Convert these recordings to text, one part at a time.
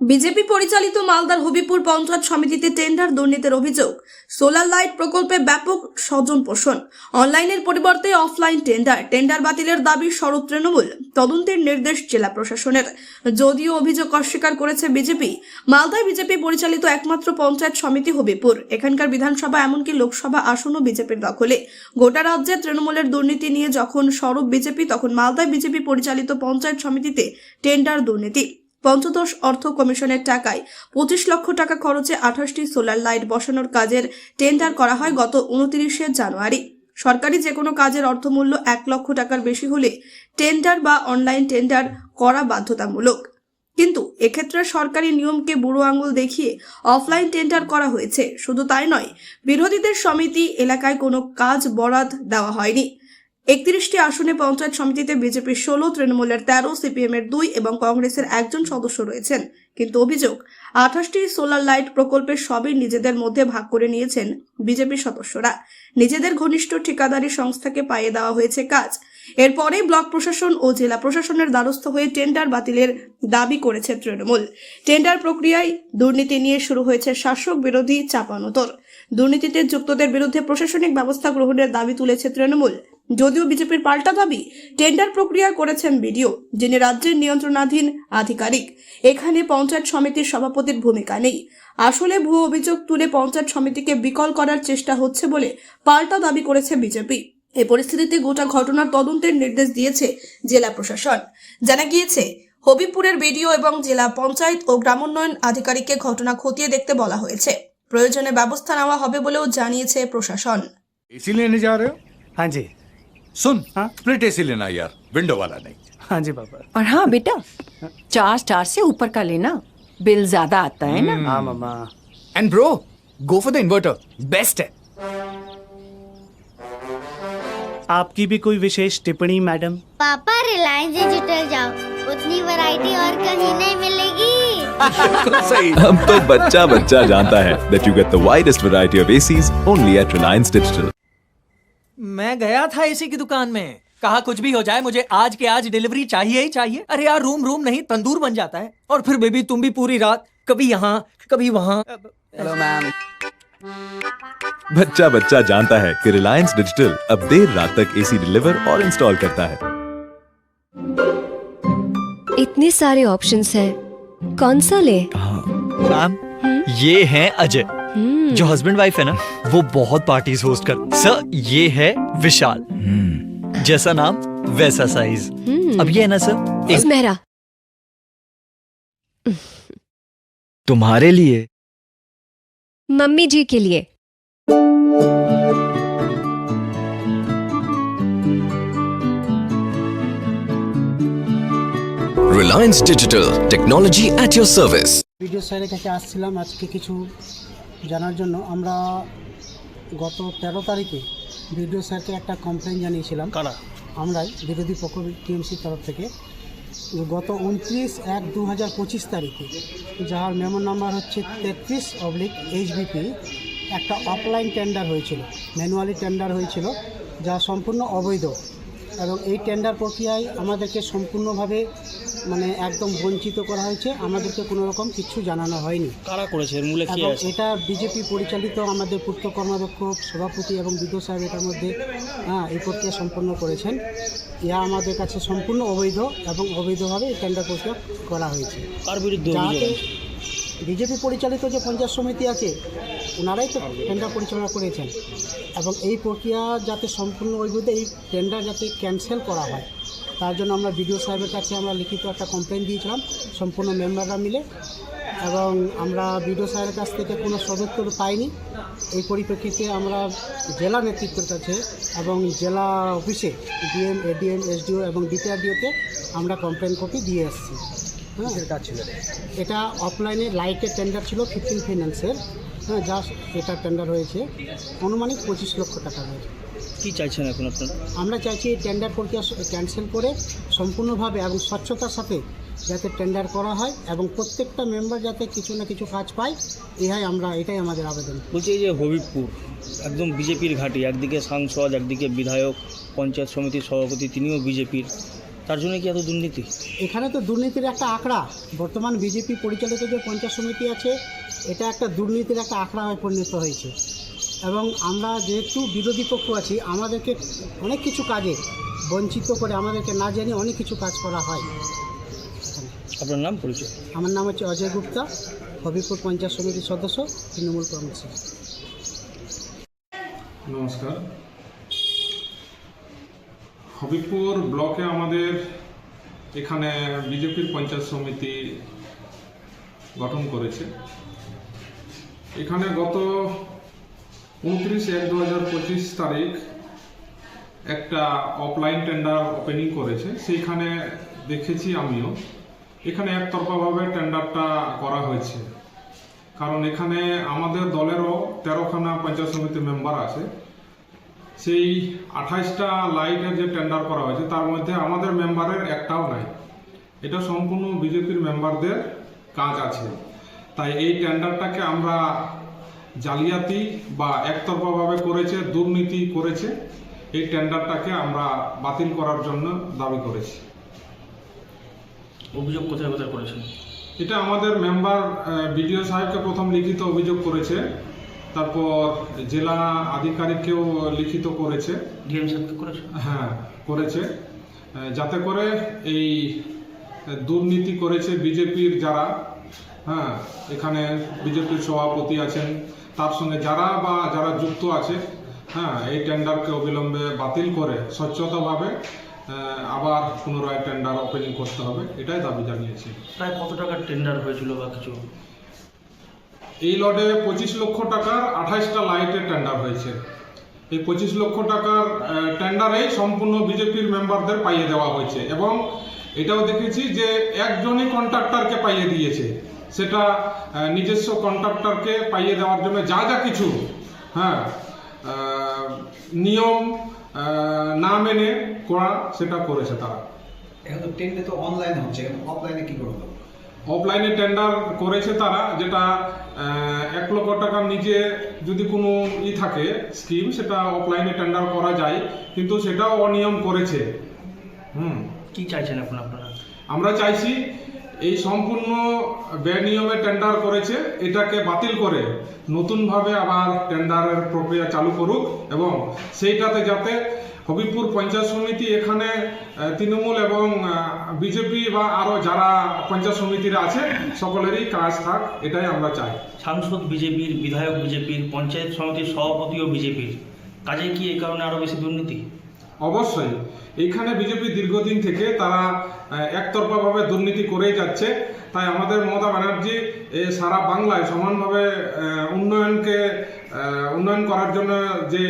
BJP পরিচালিত মালদার হবিপুর পঞ্চায়েত সমিতিতে টেন্ডার দুর্নীতির অভিযোগ। সোলার লাইট প্রকল্পে ব্যাপক স্বজন পোষণ। অনলাইনের পরিবর্তে অফলাইন টেন্ডার। টেন্ডার বাতিলের দাবি শরৎ তৃণমূল। তদন্তের নির্দেশ জেলা প্রশাসনের। যদিও অভিযোগ অস্বীকার করেছে বিজেপি, মালদায় বিজেপি পরিচালিত একমাত্র পঞ্চায়েত সমিতি হবিপুর। এখানকার বিধানসভা এমনকি লোকসভা আসনও বিজেপির দখলে। গোটা রাজ্যে তৃণমূলের দুর্নীতি নিয়ে যখন সরব বিজেপি, তখন মালদায় বিজেপি পরিচালিত পঞ্চায়েত সমিতিতে টেন্ডার দুর্নীতি। পঞ্চদশ অর্থ কমিশনের টাকায় পঁচিশ লক্ষ টাকা খরচে আঠাশটি সোলার লাইট বসানোর কাজের টেন্ডার করা হয় গত উনত্রিশে জানুয়ারি। সরকারি যে কোনো কাজের অর্থমূল্য এক লক্ষ টাকার বেশি হলে টেন্ডার বা অনলাইন টেন্ডার করা বাধ্যতামূলক। কিন্তু এক্ষেত্রে সরকারি নিয়মকে বুড়ো আঙুল দেখিয়ে অফলাইন টেন্ডার করা হয়েছে। শুধু তাই নয়, বিরোধীদের সমিতি এলাকায় কোনো কাজ বরাদ দেওয়া হয়নি। একত্রিশটি আসনে পঞ্চায়েত সমিতিতে বিজেপির ষোলো, তৃণমূলের তেরো সিপিএম এর দুই এবং কংগ্রেসের একজন সদস্য রয়েছেন। কিন্তু অভিযোগ, আঠাশটি সোলার লাইট প্রকল্পের সবই নিজেদের মধ্যে ভাগ করে নিয়েছেন বিজেপি সদস্যরা। নিজেদের ঘনিষ্ঠ ঠিকাদারি সংস্থাকে পাইয়ে দেওয়া হয়েছে কাজ। এরপরে ব্লক প্রশাসন ও জেলা প্রশাসনের দ্বারস্থ হয়ে টেন্ডার বাতিলের দাবি করেছে তৃণমূল। টেন্ডার প্রক্রিয়ায় দুর্নীতি নিয়ে শুরু হয়েছে শাসক বিরোধী চাপানোতর। দুর্নীতিতে যুক্তদের বিরুদ্ধে প্রশাসনিক ব্যবস্থা গ্রহণের দাবি তুলেছে তৃণমূল। যদিও বিজেপির পাল্টা দাবি টেন্ডার প্রক্রিয়া করেছেন বিডিও যিনি রাজ্যের নিয়ন্ত্রণাধীন আধিকারিক এখানে পঞ্চায়েত সমিতির সভাপতির ভূমিকা নেই আসলে ভুয়ো অভিযোগ তুলে পঞ্চায়েত সমিতিকে বিকল করার চেষ্টা হচ্ছে বলে পাল্টা দাবি করেছে বিজেপি এই পরিস্থিতিতে গোটা ঘটনার তদন্তের নির্দেশ দিয়েছে জেলা প্রশাসন জানা গিয়েছে হবিপুরের বিডিও এবং জেলা পঞ্চায়েত ও গ্রামোন্নয়ন আধিকারিককে ঘটনা খতিয়ে দেখতে বলা হয়েছে প্রয়োজনে ব্যবস্থা নেওয়া হবে বলেও জানিয়েছে প্রশাসন एसी लेने जा रहे हो हाँ जी सुन हाँ? स्प्लिट एसी लेना यार विंडो वाला नहीं। हाँ जी पापा। और हाँ बेटा चार स्टार से ऊपर का लेना बिल ज़्यादा आता है ना। हाँ मामा। And bro go for the inverter best है। आपकी भी कोई विशेष टिप्पणी मैडम? पापा रिलायंस डिजिटल जाओ। उतनी वैरायटी और कहीं नहीं मिलेगी। सही। अब तो बच्चा बच्चा जानता है that you get the widest variety of ACs only at Reliance Digital. मैं गया था एसी की दुकान में। कहा कुछ भी हो जाए मुझे आज के आज डिलीवरी चाहिए ही चाहिए। अरे यार रूम रूम नहीं तंदूर बन जाता है। और फिर बेबी तुम भी पूरी रात कभी यहाँ कभी वहाँ। हेलो मैम बच्चा बच्चा जानता है कि रिलायंस डिजिटल अब देर रात तक AC डिलीवर और इंस्टॉल करता है। इतने सारे ऑप्शंस हैं। कौन सा ले? मैम ये है अजय जो हस्बैंड वाइफ है ना वो बहुत पार्टीज़ होस्ट कर सर ये है विशाल। जैसा नाम वैसा साइज़ अब ये है ना सर एक मेहरा। तुम्हारे लिए। मम्मी जी के लिए। Reliance Digital, technology at your service. Video স্যারের কাছে আসছিলাম আজকে কিছু জানার জন্য। আমরা গত তেরো তারিখে ভিডিও স্যারকে একটা কমপ্লেন জানিয়েছিলাম। কারা? আমরাই বিরোধী পক্ষ টিএমসির তরফ থেকে। গত উনত্রিশ এক দু হাজার পঁচিশ তারিখে যার মেমো নাম্বার হচ্ছে তেত্রিশ অবলিক এইচবিপি একটা অফলাইন টেন্ডার হয়েছিল ম্যানুয়ালি টেন্ডার হয়েছিল যা সম্পূর্ণ অবৈধ। এবং এই টেন্ডার প্রক্রিয়ায় আমাদেরকে সম্পূর্ণভাবে মানে একদম বঞ্চিত করা হয়েছে। আমাদেরকে কোনো রকম কিছু জানানো হয়নি। কারা করেছে? এর মূলে কি এবং আছে? এটা বিজেপি পরিচালিত আমাদের পূর্ত কর্মাধ্যক্ষ সভাপতি এবং বিদ্যুৎ সাহেব এটার মধ্যে হ্যাঁ এই প্রক্রিয়া সম্পন্ন করেছেন। ইহা আমাদের কাছে সম্পূর্ণ অবৈধ এবং অবৈধভাবে এই টেন্ডার প্রক্রিয়া করা হয়েছে। কার বিরুদ্ধে যাতে বিজেপি পরিচালিত যে পঞ্চায়েত সমিতি আছে ওনারাই তো টেন্ডার পরিচালনা করেছেন। এবং এই প্রক্রিয়া যাতে সম্পূর্ণ অবৈধ এই টেন্ডার যাতে ক্যান্সেল করা হয় তার জন্য আমরা বিডিও সাহেবের কাছে আমরা লিখিত একটা কমপ্লেন দিয়েছিলাম সম্পূর্ণ মেম্বাররা মিলে। এবং আমরা বিডিও সাহেবের কাছ থেকে কোনো সদুত্তর পাইনি। এই পরিপ্রেক্ষিতে আমরা জেলা নেতৃত্বের কাছে এবং জেলা অফিসে ডিএম এডিএম এসডিও এবং ডিপিআরডিওতে আমরা কমপ্লেন কপি দিয়ে এসেছি। হ্যাঁ। এটা? অফলাইনে লাইটের টেন্ডার ছিল ফিফটিন ফাইন্যান্সের হ্যাঁ যা এটা টেন্ডার হয়েছে। অনুমানিক পঁচিশ লক্ষ টাকা হয়েছে। কি চাইছেন এখন আপনারা? আমরা চাইছি এই টেন্ডার প্রক্রিয়া ক্যান্সেল করে সম্পূর্ণভাবে এবং স্বচ্ছতার সাথে যাতে টেন্ডার করা হয় এবং প্রত্যেকটা মেম্বার যাতে কিছু না কিছু কাজ পায় এটাই আমরা এটাই আমাদের আবেদন। বলছি এই যে হবিবপুর একদম বিজেপির ঘাঁটি একদিকে সাংসদ একদিকে বিধায়ক পঞ্চায়েত সমিতির সভাপতি তিনিও বিজেপির। তার জন্য কি এত দুর্নীতি? এখানে তো দুর্নীতির একটা আঁকড়া। বর্তমান বিজেপি পরিচালিত যে পঞ্চায়েত সমিতি আছে এটা একটা দুর্নীতির একটা আঁকড়া হয়ে পরিণত হয়েছে। এবং আমরা যেহেতু বিরোধী পক্ষ আছি আমাদেরকে অনেক কিছু কাজে বঞ্চিত করে আমাদেরকে না জানিয়ে অনেক কিছু কাজ করা হয়। আপনার নাম পরিচয়? আমার নাম হচ্ছে অজয় গুপ্তা হবিপুর পঞ্চায়েত সমিতির সদস্য তৃণমূল কংগ্রেসের। নমস্কার। হবিপুর ব্লকে আমাদের এখানে বিজেপির পঞ্চায়েত সমিতি গঠন করেছে। এখানে গত উনত্রিশ এক দু হাজার পঁচিশ তারিখ একটা অফলাইন টেন্ডার ওপেনিং করেছে। সেইখানে দেখেছি আমিও। এখানে একতরফাভাবে টেন্ডারটা করা হয়েছে। কারণ এখানে আমাদের দলেরও তেরোখানা পঞ্চায়েত সমিতির মেম্বার আছে। সেই আঠাইশটা লাইটের যে টেন্ডার করা হয়েছে, তার মধ্যে আমাদের মেম্বারের একটাও নাই। এটা সম্পূর্ণ বিজেপির মেম্বারদের কাজ আছে। তাই এই টেন্ডারটাকে আমরা জালিয়াতি বা একতরফাভাবে করেছে দুর্নীতি করেছে এই টেন্ডারটাকে আমরা বাতিল করার জন্য দাবি করেছি। অভিযোগ কোথায় কোথায় করেছেন? এটা আমাদের মেম্বার বিডিও সাহেবকে প্রথম লিখিত অভিযোগ করেছে তারপর জেলা আধিকারিককেও লিখিত করেছে। ডিএম সাহেবকে করেছেন হ্যাঁ করেছে। যাতে করে এই দুর্নীতি করেছে বিজেপির যারা হ্যাঁ এখানে বিজেপির সভাপতি আছেন তার সঙ্গে যারা বা যারা যুক্ত আছে হ্যাঁ এই টেন্ডারকে অবিলম্বে বাতিল করে স্বচ্ছতাভাবে আবার পুনরায় টেন্ডার ওপেনিং করতে হবে এটাই দাবি জানিয়েছি। প্রায় কত টাকার টেন্ডার হয়েছিল বা কিছু? এই লটে পঁচিশ লক্ষ টাকার আঠাইশটা লাইটের টেন্ডার হয়েছে। এই পঁচিশ লক্ষ টাকার টেন্ডারেই সম্পূর্ণ বিজেপির মেম্বারদের পাইয়ে দেওয়া হয়েছে এবং এটাও দেখেছি যে একজনই কন্ট্রাক্টরকে পাইয়ে দিয়েছে। সেটা নিজস্ব কন্ট্রাক্টরকে পাইয়ে দেওয়ার জন্য যা যা কিছু হ্যাঁ নিয়ম না মেনে করা সেটা করেছে তারা। এখন তো টেন্ডে তো অনলাইন হচ্ছে অফলাইনে কি করব? অফলাইনে টেন্ডার করেছে তারা যেটা এক লক্ষ টাকার নিচে যদি কোনো ই থাকে স্কিম সেটা অফলাইনে টেন্ডার করা যায় কিন্তু সেটাও অনিয়ম করেছে। হুম। কি চাইছেন এখন আপনারা? আমরা চাইছি এই সম্পূর্ণ বেনিয়মে টেন্ডার করেছে, এটাকে বাতিল করে নতুনভাবে আবার টেন্ডারের প্রক্রিয়া চালু করুক এবং সেইটাতে যাতে হবিপুর পঞ্চায়েত সমিতি এখানে তৃণমূল এবং বিজেপি বা আরও যারা পঞ্চায়েত সমিতিরা আছে, সকলেরই কাজ থাক, এটাই আমরা চাই। সাংসদ বিজেপির, বিধায়ক বিজেপির, পঞ্চায়েত সমিতির সভাপতিও বিজেপির। কাজে কি এই কারণে আরও বেশি দুর্নীতি? অবশ্যই। এইখানে বিজেপি দীর্ঘদিন থেকে তারা একতরফাভাবে দুর্নীতি করেই যাচ্ছে। তাই আমাদের মমতা ব্যানার্জি সারা বাংলায় সমানভাবে উন্নয়নকে উন্নয়ন করার জন্য যে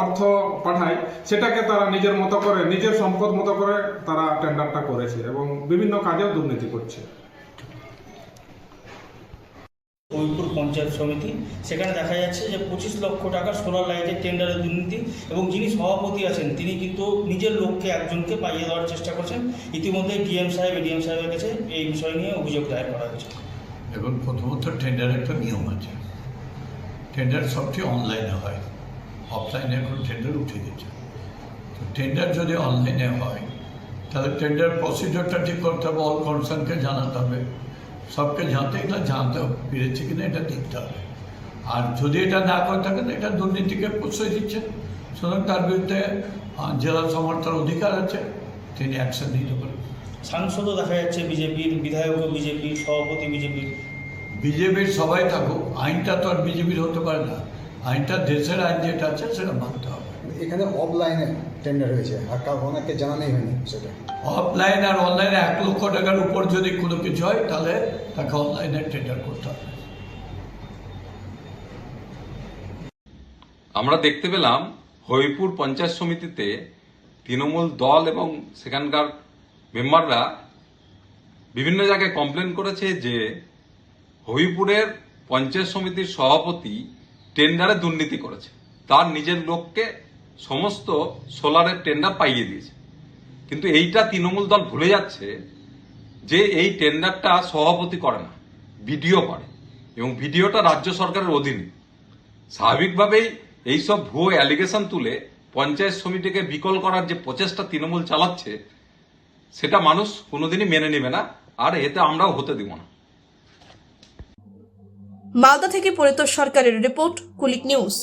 অর্থ পাঠায়, সেটাকে তারা নিজের মতো করে, নিজের সম্পদ মতো করে তারা টেন্ডারটা করেছে এবং বিভিন্ন কাজেও দুর্নীতি করছে। হবিপুর পঞ্চায়েত সমিতি। সেখানে দেখা যাচ্ছে যে পঁচিশ লক্ষ টাকা সোলার লাইটের টেন্ডারের দুর্নীতি এবং যিনি সভাপতি আছেন, তিনি কিন্তু নিজের লোককে একজনকে পাইয়ে দেওয়ার চেষ্টা করছেন। ইতিমধ্যে ডিএম সাহেব, এডিএম সাহেবের কাছে এই বিষয় নিয়ে অভিযোগ দায়ের করা হয়েছে। এবং প্রথমত টেন্ডার একটা নিয়ম আছে। টেন্ডার সবচেয়ে অনলাইনে হয়। অফলাইনে এখন টেন্ডার উঠে গেছে। তো টেন্ডার যদি অনলাইনে হয়, তাহলে টেন্ডার প্রসিডিওরটা ঠিক করতে হবে, অল কনসার্নকে জানাতে হবে। সবকে জানতে এগুলো জানতে পেরেছে কিনা এটা দেখতে হবে। আর যদি এটা না করে থাকেন এটা দুর্নীতিকে প্রশ্রয় দিচ্ছে। সুতরাং তার বিরুদ্ধে জেলা সমর্থন অধিকার আছে তিনি অ্যাকশন নিতে পারেন। সাংসদও দেখা যাচ্ছে বিজেপির বিধায়কও বিজেপির সভাপতি বিজেপির। বিজেপির সবাই থাকুক আইনটা তো আর বিজেপির হতে পারে না। আইনটা দেশের আইন যেটা আছে সেটা মানতে হবে। এখানে অফলাইনে টেন্ডার হয়েছে আর কাউ অনেককে জানানোই হয়নি সেটা। অফলাইন আর অনলাইনে এক লক্ষ টাকার উপর যদি কোনো কিছু হয় তাহলে তাকে অনলাইনে টেন্ডার করতে হবে। আমরা দেখতে পেলাম হবিপুর পঞ্চায়েত সমিতিতে তৃণমূল দল এবং সেখানকার মেম্বাররা বিভিন্ন জায়গায় কমপ্লেন করেছে যে হবিপুরের পঞ্চায়েত সমিতির সভাপতি টেন্ডারে দুর্নীতি করেছে। তার নিজের লোককে সমস্ত সোলারের টেন্ডার পাইয়ে দিয়েছে। কিন্তু এইটা তৃণমূল দল ভুলে যাচ্ছে যে এই টেন্ডারটা সভাপতি করে না ভিডিও করে এবং ভিডিওটা রাজ্য সরকারের অধীনে। স্বাভাবিকভাবেই এইসব ভুয়ো অ্যালিগেশন তুলে পঞ্চায়েত সমিতিকে বিকল করার যে প্রচেষ্টা তৃণমূল চালাচ্ছে, সেটা মানুষ কোনোদিনই মেনে নেবে না, আর এতে আমরাও হতে দিব না। মালদা থেকে পরিতোষ সরকারের রিপোর্ট, কুলিক নিউজ।